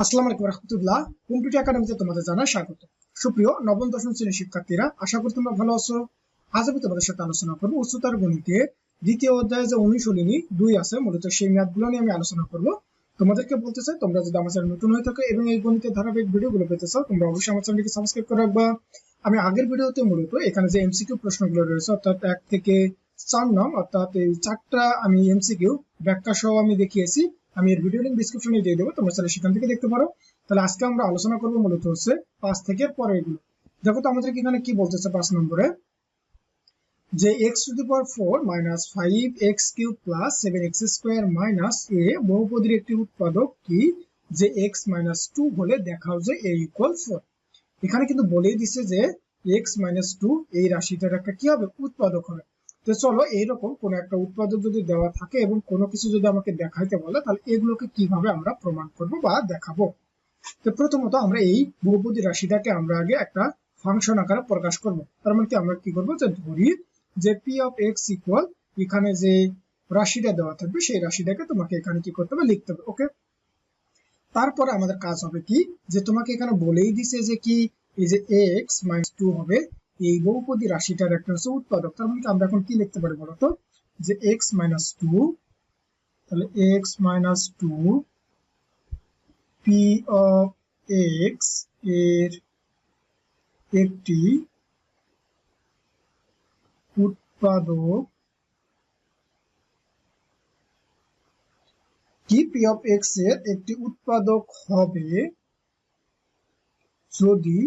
আসসালামু আলাইকুম রহমতুল্লাহ। কম্পিউটার একাডেমিতে তোমাদের জানাই স্বাগত। সুপ্রিয় নবম, দশম শ্রেণির শিক্ষার্থীরা, আশা করি তোমরা ভালো আছো। আজ আমি তোমাদের সাথে আলোচনা করব উচ্চতর গণিতের দ্বিতীয় অধ্যায়ে যে অনুশীলনী দুই আছে, মূলত সেই ম্যাথগুলো নিয়ে আমি আলোচনা করব। তোমাদেরকে বলতে চাই, তোমরা যদি আমার চ্যানেল নতুন হয়ে থাকো এবং এই গণিতের ধারাবাহিক ভিডিওগুলো পেতে চাও, তোমরা অবশ্যই আমার চ্যানেলকে সাবস্ক্রাইব করে রাখবা। আমি আগের ভিডিওতে মূলত এখানে যে এমসিকিউ প্রশ্নগুলো রয়েছে, অর্থাৎ এক থেকে চার নং অর্থাৎ এই চারটা আমি এমসিকিউ ব্যাখ্যা সহ আমি দেখিয়েছি। আমি এর ভিডিও লিঙ্ক ডিসক্রিপশনে দিয়ে দেবো, তোমরা চাইলে সেখান থেকে দেখতে পারো। তাহলে আজকে আমরা আলোচনা করব মূলত হচ্ছে পাঁচ থেকে পরে এগুলো। দেখো তো আমাদের এখানে কি বলতেছে পাঁচ নম্বরে? যে x to the power four minus five x cube plus seven x square minus a বহুপদীর একটি উৎপাদক কি? যে এক্স মাইনাস টু হলে দেখাও যে এ ইকুয়াল ফোর এখানে কিন্তু বলেই দিছে যে এক্স মাইনাস টু এই রাশিটার একটা কি হবে? উৎপাদক হবে। তো চলো এইরকম কোন একটা উৎপাদক যদি দেওয়া থাকে এবং কোনো কিছু যদি আমাকে দেখাইতে বলে, তাহলে এগুলোকে কীভাবে আমরা প্রমাণ করব বা দেখাবো? তো প্রথমত আমরা এই বহুপদী রাশিটাকে আমরা আগে একটা ফাংশন আকারে প্রকাশ করব। তার মানে কি আমরা কি করব? যে ধরি যে পি অফ এক্স ইকুয়াল এখানে যে রাশিটা দেওয়া থাকবে, সেই রাশিটাকে তোমাকে এখানে কি করতে হবে? লিখতে হবে ওকে তারপরে আমাদের কাজ হবে কি? যে তোমাকে এখানে বলেই দিছে যে কি? এই যে এক্স মাইনাস টু হবে। এই বহুপদী রাশিটার একটা হচ্ছে উৎপাদক। তার মানে আমরা এখন কি লিখতে পারি বলতো যে এক্স মাইনাস টু তাহলে x minus two p of এক্সের একটি উৎপাদক কি? পি অফ এক্সের একটি উৎপাদক হবে যদি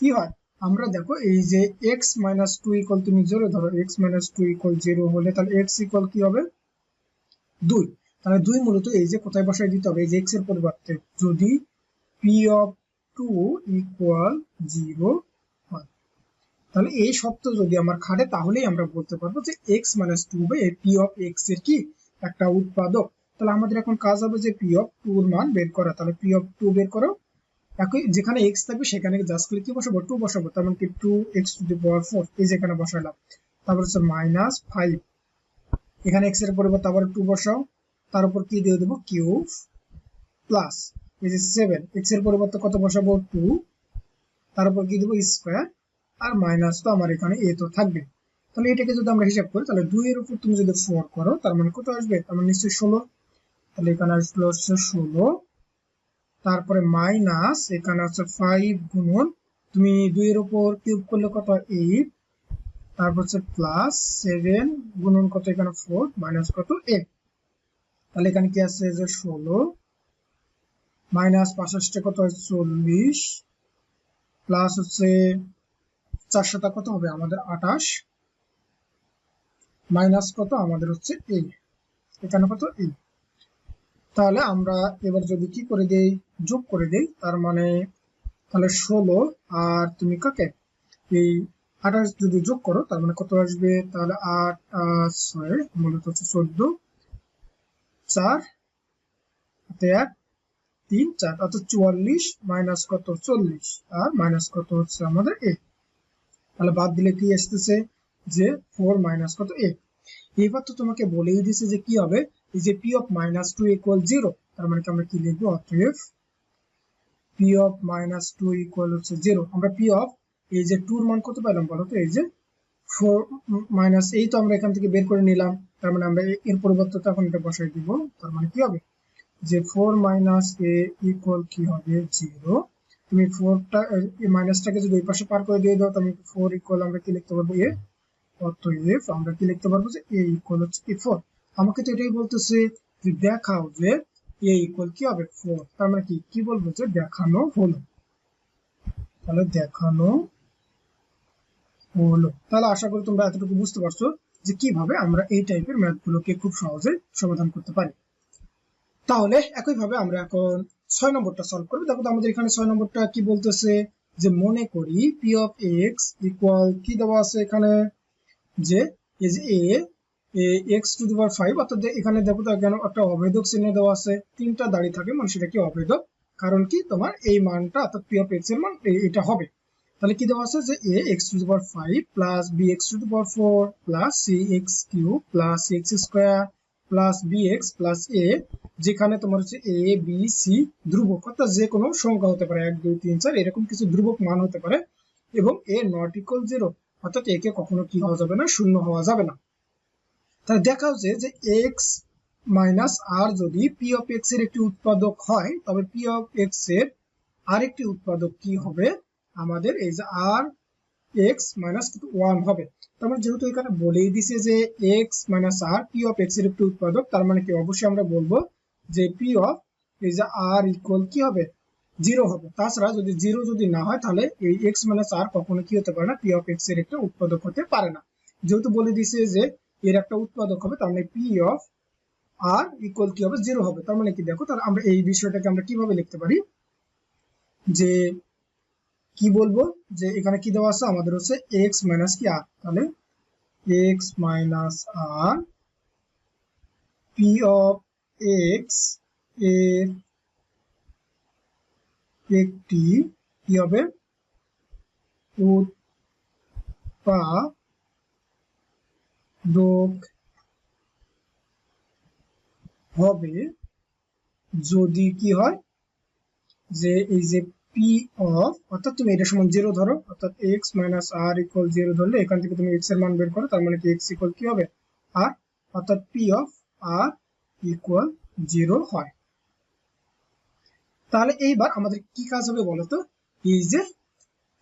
কি হয়? আমরা দেখো এই যে এক্স মাইনাস টু ইকুয়াল তুমি জোরে ধরো x minus two equal zero হলে তাহলে এক্স ইকুয়াল কি হবে? দুই। তাহলে দুই মূলত এই যে কোথায় বসায় দিতে হবে? এই যে এক্সের পরিবর্তে। যদি p of two equal zero তাহলে এই শর্ত যদি আমার খাটে, তাহলেই আমরা বলতে পারব যে এক্স মাইনাস টু হবে পি অফ এক্সের কি? একটা উৎপাদক। তাহলে আমাদের এখন কাজ হবে যে পি অফ টু এর মান বের করা। তাহলে পি অফ টু বের করো। একই যেখানে এক্স থাকবে, সেখানে জাস্ট করে কি বসাবো টু বসাবো, তার মানে কি two x to the power four এই যেখানে বসালাম তারপর হচ্ছে মাইনাস ফাইভ এখানে এক্সের পরিবর্তে আবার টু বসাও, তার উপর কি দিয়ে দেবো? কিউব প্লাস এই যে সেভেন এক্সের পরিবর্তে কত বসাবো? টু তার উপর কি দেবো? স্কোয়ার আর মাইনাস তো আমার এখানে এ তো থাকবে। তাহলে এটাকে যদি আমরা হিসাব করি, তাহলে দুই এর উপর তুমি যদি ফোর করো, তার মানে কত আসবে? তার মানে নিশ্চয়ই ষোলো। তাহলে এখানে আসলো হচ্ছে ষোলো। তারপরে মাইনাস, এখানে হচ্ছে ফাইভ গুণন, তুমি দুইয়ের উপর কিউব করলে কত? এইট তারপর হচ্ছে প্লাস সেভেন গুণন কত এখানে? ফোর মাইনাস কত? এইট তাহলে এখানে কি আছে? যে ষোলো মাইনাস পাঁচাশটা কত হয়? চল্লিশ প্লাস হচ্ছে চারশোটা কত হবে? আমাদের আঠাশ মাইনাস কত? আমাদের হচ্ছে এই এখানে কত? এই তাহলে আমরা এবার যদি কি করে দেই, যোগ করে দেই, তার মানে তাহলে ষোলো আর তুমি কাকে? এই আঠাশ যদি যোগ করো, তার মানে কত আসবে? তাহলে আট ছয়, মূলত হচ্ছে চোদ্দ। চার এক, তিন, চার, অর্থাৎ চুয়াল্লিশ মাইনাস কত? চল্লিশ। আর মাইনাস কত হচ্ছে আমাদের এ। তাহলে বাদ দিলে কি আসতেছে? যে ফোর মাইনাস কত? এ। এবার তো তোমাকে বলেই দিছে যে কি হবে? এই যে p of minus two equal zero তার মানে কি আমরা কি লিখব? অতএব p of minus two equal হচ্ছে জিরো আমরা পি অফ এই যে টুর মান কত পেলাম বলো তো? এই যে ফোর মাইনাস এই তো আমরা এখান থেকে বের করে নিলাম। তার মানে আমরা এর পরিবর্তে তখন এটা বসাই দিব। তার মানে কি হবে? যে ফোর মাইনাস এ ইকুয়াল কি হবে? জিরো তুমি ফোরটা মাইনাসটাকে যদি ওই পাশে পার করে দিয়ে দাও, তাহলে ফোর ইকুয়াল আমরা কি লিখতে পারব? এ? অতএব আমরা কি লিখতে পারব যে এ ইকুয়াল হচ্ছে এ ফোর আমাকে তো এটাই বলতেছে যে দেখাও যে এ ইকুয়াল কি হবে ফোর তার মানে কি? কি বলব যে দেখানো হলো। তাহলে দেখানো হলো। তাহলে আশা করি তোমরা এতটুকু বুঝতে পারছ যে কীভাবে আমরা এই টাইপের ম্যাথ গুলোকে খুব সহজে সমাধান করতে পারি। তাহলে একইভাবে আমরা এখন ছয় নম্বরটা সলভ করব। দেখো আমাদের এখানে ছয় নম্বরটা কি বলতেছে যে মনে করি পি অফ এক্স ইকুয়াল কি দেওয়া আছে এখানে? যে a x to the power five অর্থাৎ এখানে দেখো তো কেন একটা অভেদক চিহ্ন দেওয়া আছে, তিনটা দাঁড়িয়ে থাকে মানে সেটা কি অভেদক কারণ কি? তোমার এই মানটা, অর্থাৎ পি অফ এক্সের মান এটা হবে। তাহলে কি দেওয়া আছে যে a x to the power five plus b x to the power four plus c x cube plus x square plus b x plus a যেখানে তোমার হচ্ছে এ বি সি ধ্রুবক, অর্থাৎ যে কোনো সংখ্যা হতে পারে, এক, দুই, তিন, চার, এরকম কিছু ধ্রুবক মান হতে পারে, এবং এ নট ইকুয়াল জিরো অর্থাৎ একে কখনো কি হওয়া যাবে না, শূন্য হওয়া যাবে না। তাহলে দেখা হচ্ছে যে এক্স মাইনাস আর যদি পি অফ এক্সের একটি উৎপাদক হয়, তবে পি অফ এক্সের আরেকটি উৎপাদক কি হবে? আমাদের এই যে আর এক্স মাইনাস ওয়ান হবে। তার মানে যেহেতু এখানে বলেই দিছে যে x minus r p of এক্সের একটি উৎপাদক, তার মানে কি অবশ্যই আমরা বলব যে পি অফ এই যে আর ইকুয়াল কি হবে? জিরো হবে। তাছাড়া যদি জিরো যদি না হয়, তাহলে এই এক্স মাইনাস আর কখনো কি হতে পারে না পি অফ এক্সের একটা উৎপাদক হতে পারে না। যেহেতু বলে দিছে যে এর একটা উৎপাদক হবে, তার মানে পি অফ আর ইকুয়াল কি হবে জিরো হবে। তার মানে কি দেখো তাহলে আমরা এই বিষয়টাকে আমরা কীভাবে লিখতে পারি? যে কি বলব? যে এখানে কি দেওয়া আছে? আমাদের হচ্ছে এক্স মাইনাস কি আর তাহলে x minus r p of এক্সের একটি কি হবে? উৎপাদক হবে যদি কি হয় যে এই যে পি অফ অর্থাৎ তুমি এটা সমান জিরো ধরো, অর্থাৎ x minus r equal zero ধরলে এখান থেকে তুমি এক্সের মান বের করো, তার মানে কি এক্স ইকুয়াল কি হবে? আর অর্থাৎ p of r equal zero হয়। তাহলে এইবার আমাদের কি কাজ হবে বলতো? এই যে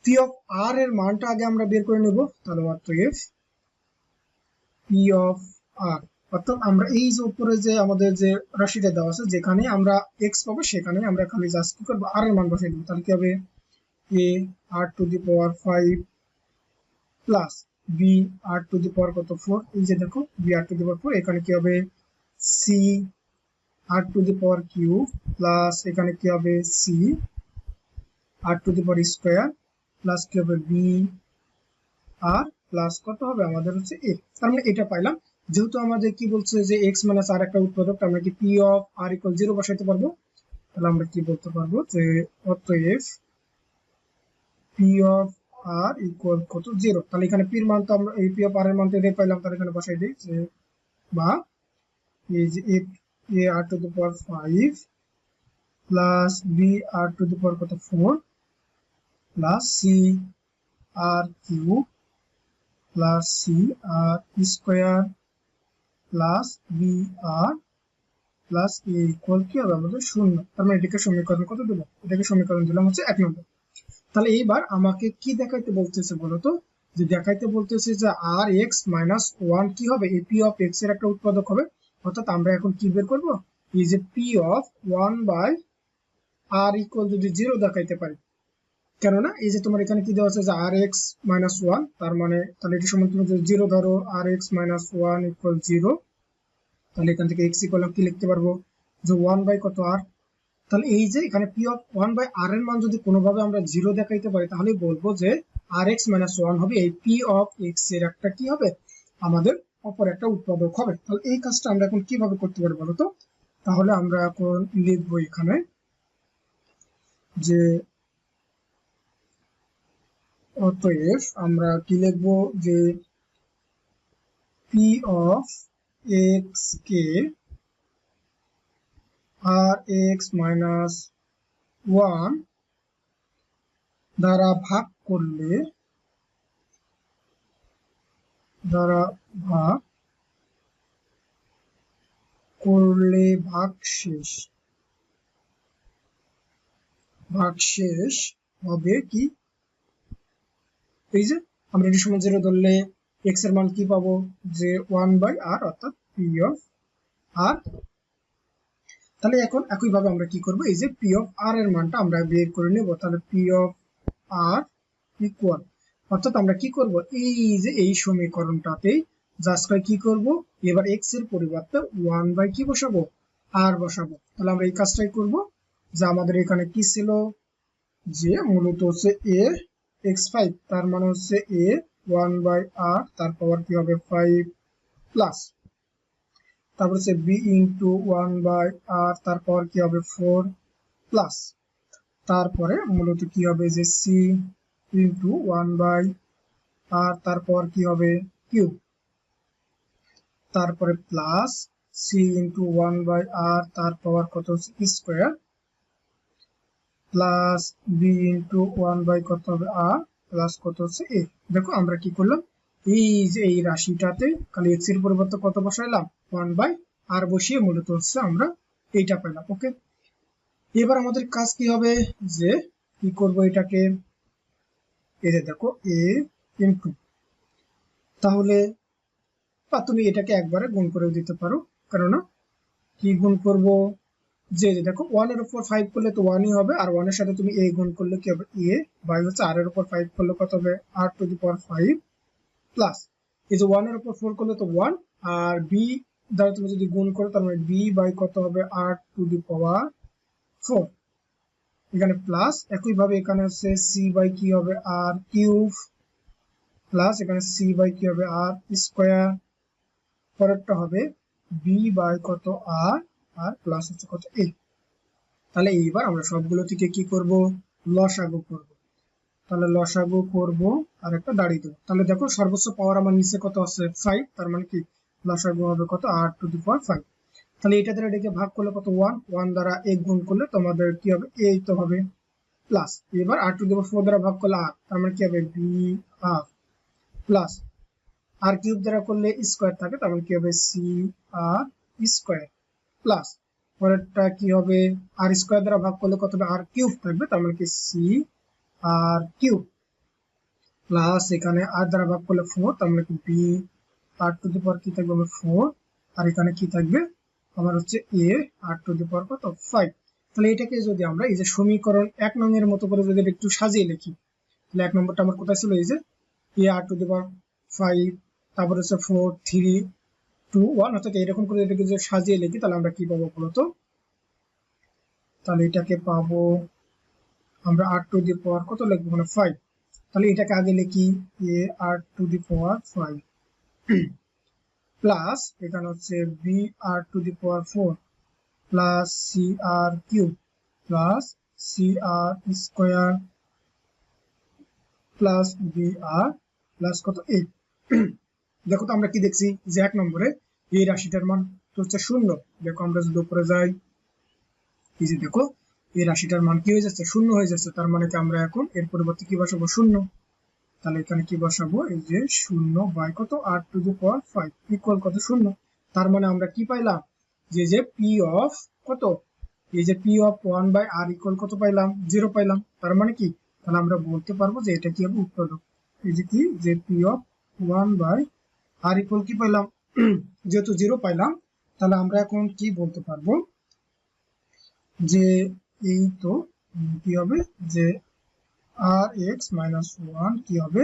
পি অফ আর এর মানটা আগে আমরা বের করে নেব, তাহলে অতএব পি অফ আর অর্থাৎ আমরা এই যে উপরে যে আমাদের যে রাশিটা দেওয়া আছে, যেখানে আমরা এক্স পাবো, সেখানে আমরা খালি জাস্ট কি করব? আর এর মান বসিয়ে দেবো। তাহলে কি হবে? A r to the power five plus b r to the power কত? ফোর এই যে দেখো b r to the power four এখানে কি হবে? C r to the power cube plus এখানে কি হবে? C r to the power square plus কি হবে? বি আর প্লাস কত হবে, আমাদের হচ্ছে এ তার মানে এটা পাইলাম। যেহেতু আমাদের কি বলছে যে এক্স মাইনাস আর একটা উৎপাদক আমরা কি p of r equal zero বসাইতে পারব? তাহলে আমরা কি বলতে পারব যে অতএব পি অফ আর ইকুয়াল কত? জিরো তাহলে এখানে পির মান তো আমরা, এই পি অফ আর এর মান তো এটাই পাইলাম, তাহলে এখানে বসাই দিই যে, বা এই যে a r to the power five plus b r to the power কত? Four plus c r cube plus c r square plus b r plus a equal কি হবে? আমাদের শূন্য। তার মানে এটাকে সমীকরণ কত দেবো এটাকে সমীকরণ দিলাম হচ্ছে এক নম্বর। তাহলে এইবার আমাকে কি দেখাইতে বলতেছে বলতো? যে দেখাইতে বলতেছে যে আর এক্স মাইনাস ওয়ান কি হবে? এই পি অফ এক্সের একটা উৎপাদক হবে। অর্থাৎ আমরা এখন কি বের করব? এই যে p of one by r equal যদি জিরো দেখাইতে পারি কেননা এই যে তোমার এখানে কি দেওয়া আছে যে আর এক্স মাইনাস ওয়ান তার মানে তাহলে এটি সময় তুমি যদি জিরো ধরো r x minus one equal zero তাহলে এখান থেকে এক্স ইকুয়াল কি লিখতে পারব? যে ওয়ান বাই কত আর তাহলে এই যে এখানে p of one by r এর মান যদি কোনোভাবে আমরা জিরো দেখাইতে পারি, তাহলে বলব যে আর এক্স মাইনাস ওয়ান হবে। এই পি অফ এক্সের একটা কি হবে? আমাদের অপর একটা উৎপাদক হবে। তাহলে এই কাজটা আমরা এখন কীভাবে করতে পারি বলতো তাহলে আমরা এখন লিখব এখানে যে অতএব আমরা কি লিখব? যে পি অফ এক্স কে আর এক্স মাইনাস ওয়ান দ্বারা ভাগ করলে, দ্বারা ভাগ করলে ভাগ শেষ। ভাগ শেষ হবে কি? এই আমরা এটি সময় জিরো ধরলে এক্সের মান কি পাবো? যে ওয়ান বাই আর অর্থাৎ পি অফ আর তাহলে এখন একইভাবে আমরা কি করব? এই যে পি অফ আর এর মানটা আমরা বের করে নেব। তাহলে পি অফ আর ইকুয়াল অর্থাৎ আমরা কি করব? এই যে এই সমীকরণটাতেই জাস্ট কি করব? এবার এক্সের পরিবর্তে ওয়ান বাই কি বসাবো? আর বসাবো। তাহলে আমরা এই কাজটাই করব। যে আমাদের এখানে কি ছিল? যে মূলত হচ্ছে এ এক্স ফাইভ তার মানে হচ্ছে এ ওয়ান বাই আর তার পাওয়ার কি হবে ফাইভ প্লাস তারপর হচ্ছে b into one by r তার পাওয়ার কি হবে ফোর প্লাস তারপরে মূলত কি হবে যে c into one by r তার পাওয়ার কি হবে কিউ তারপরে plus c into one by r তার পাওয়ার কত হচ্ছে square plus b into one by কত হবে? আর প্লাস কত হচ্ছে এ দেখো আমরা কি করলাম? এই যে এই রাশিটাতে খালি এক্সের পরিবর্তে কত বসাইলাম? ওয়ান বাই আর বসিয়ে মূলত হচ্ছে আমরা এইটা পেলাম ওকে এবার আমাদের কাজ কি হবে? যে কি করব এটাকে? এই যে দেখো এ ইন্টু তাহলে তুমি এটাকে একবারে গুণ করে দিতে পারো, কেননা কি গুণ করব? যে যে দেখো ওয়ানের উপর ফাইভ করলে তো ওয়ানই হবে, আর ওয়ানের সাথে তুমি এ গুণ করলে কি হবে? এ বাই হচ্ছে আর এর উপর ফাইভ করলে কত হবে? R to the power five plus এই যে ওয়ানের উপর ফোর করলে তো ওয়ান আর বি দ্বারা তুমি যদি গুণ করো, তার মানে বি বাই কত হবে? R to the power four এখানে প্লাস একইভাবে এখানে হচ্ছে সি বাই কি হবে? আর কিউব প্লাস এখানে সি বাই কি হবে? আর স্কোয়ার পরেরটা হবে বি বাই কত? আর আর প্লাস হচ্ছে কত এ তাহলে এইবার আমরা সবগুলো থেকে কি করব? লসাগু করব। তাহলে লসাগু করব আর একটা দাঁড়িয়ে দেবো। তাহলে দেখো সর্বোচ্চ পাওয়ার আমার নিচে কত আছে? ফাইভ তার মানে কি? লসাগু হবে কত? আর টু দি পাওয়ার ফাইভ তাহলে এটা দ্বারা এটাকে ভাগ করলে কত? ওয়ান ওয়ান দ্বারা এক গুণ করলে তোমাদের কি হবে? এই তো হবে প্লাস এবার আর টু দি পাওয়ার ফোর দ্বারা ভাগ করলে আর তার মানে কি হবে? B r plus r cube দ্বারা করলে স্কোয়ার থাকে, তার মানে কি হবে? সি আর স্কোয়ার প্লাস পরেরটা কি হবে? আর স্কোয়ার দ্বারা ভাগ করলে কত হবে? আর কিউব থাকবে, তার মানে কি সি আর কিউব প্লাস এখানে আর দ্বারা ভাগ করলে ফোর তার মানে কি বি আর টু দি পাওয়ার কি থাকবে? আমার ফোর আর এখানে কি থাকবে? আমার হচ্ছে এ আর টু দি পাওয়ার কত? ফাইভ তাহলে এটাকে যদি আমরা এই যে সমীকরণ এক নংয়ের মতো করে যদি একটু সাজিয়ে লিখি, তাহলে এক নম্বরটা আমার কোথায় ছিল? এই যে এ আর টু দি পাওয়ার ফাইভ তারপর হচ্ছে ফোর থ্রি টু ওয়ান অর্থাৎ এরকম করে এটাকে যদি সাজিয়ে লিখি, তাহলে আমরা কি পাবো বলতো? তাহলে এটাকে পাবো, আমরা আর টু দি পাওয়ার কত লিখব? মানে ফাইভ তাহলে এটাকে আগে লিখি, a r to the power five plus এখানে হচ্ছে b r to the power four plus c r cube plus c r square plus b r plus কত? এইট দেখো তো আমরা কি দেখছি? যে এক নম্বরে এই রাশিটার মান তো হচ্ছে শূন্য। দেখো আমরা যদি উপরে যাই, এই যে দেখো, এই রাশিটার মান কি হয়ে যাচ্ছে? শূন্য হয়ে যাচ্ছে। তার মানে কি আমরা এখন এর পরিবর্তে কি বসাবো? শূন্য। তাহলে এখানে কি বসাবো? এই যে শূন্য বাই কত? R to the power five equal কত? শূন্য। তার মানে আমরা কি পাইলাম? যে যে পি অফ কত? এই যে p of one by r equal কত পাইলাম? জিরো পাইলাম। তার মানে কি? তাহলে আমরা বলতে পারব যে এটা কি হবে উৎপাদক। এই যে কি? যে p of one by r equal কি পাইলাম? যেহেতু জিরো পাইলাম, তাহলে আমরা এখন কি বলতে পারব? যে এই তো কি হবে? যে আর এক্স মাইনাস ওয়ান কি হবে?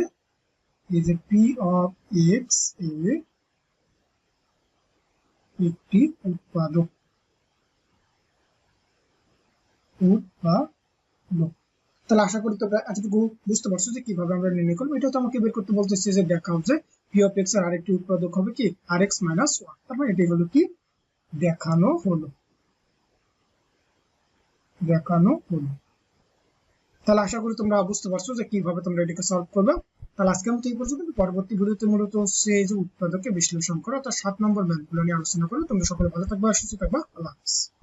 এই যে পি অফ এক্স এ একটি উৎপাদক উৎপাদক। তাহলে আশা করি তোমরা এতটুকু বুঝতে পারছ যে কীভাবে আমরা নির্ণয় করব। এটা তো আমাকে বের করতে বলতেছে যে দেখাও যে আরেকটি উৎপাদক হবে কি? আর এক্স মাইনাস ওয়ান এটি হলো কি? দেখানো হলো। দেখানো হলো। তাহলে আশা করি তোমরা বুঝতে পারছ যে কীভাবে তোমরা এটাকে সলভ করবে। তাহলে আজকে মতো এই পর্যন্ত। পরবর্তী ভিডিওতে মূলত এই যে উৎপাদকে বিশ্লেষণ করো অর্থাৎ সাত নম্বর ম্যাথগুলো নিয়ে আলোচনা করো তোমরা সকলে ভালো থাকবে, সুস্থ আল্লাহ হাফিজ।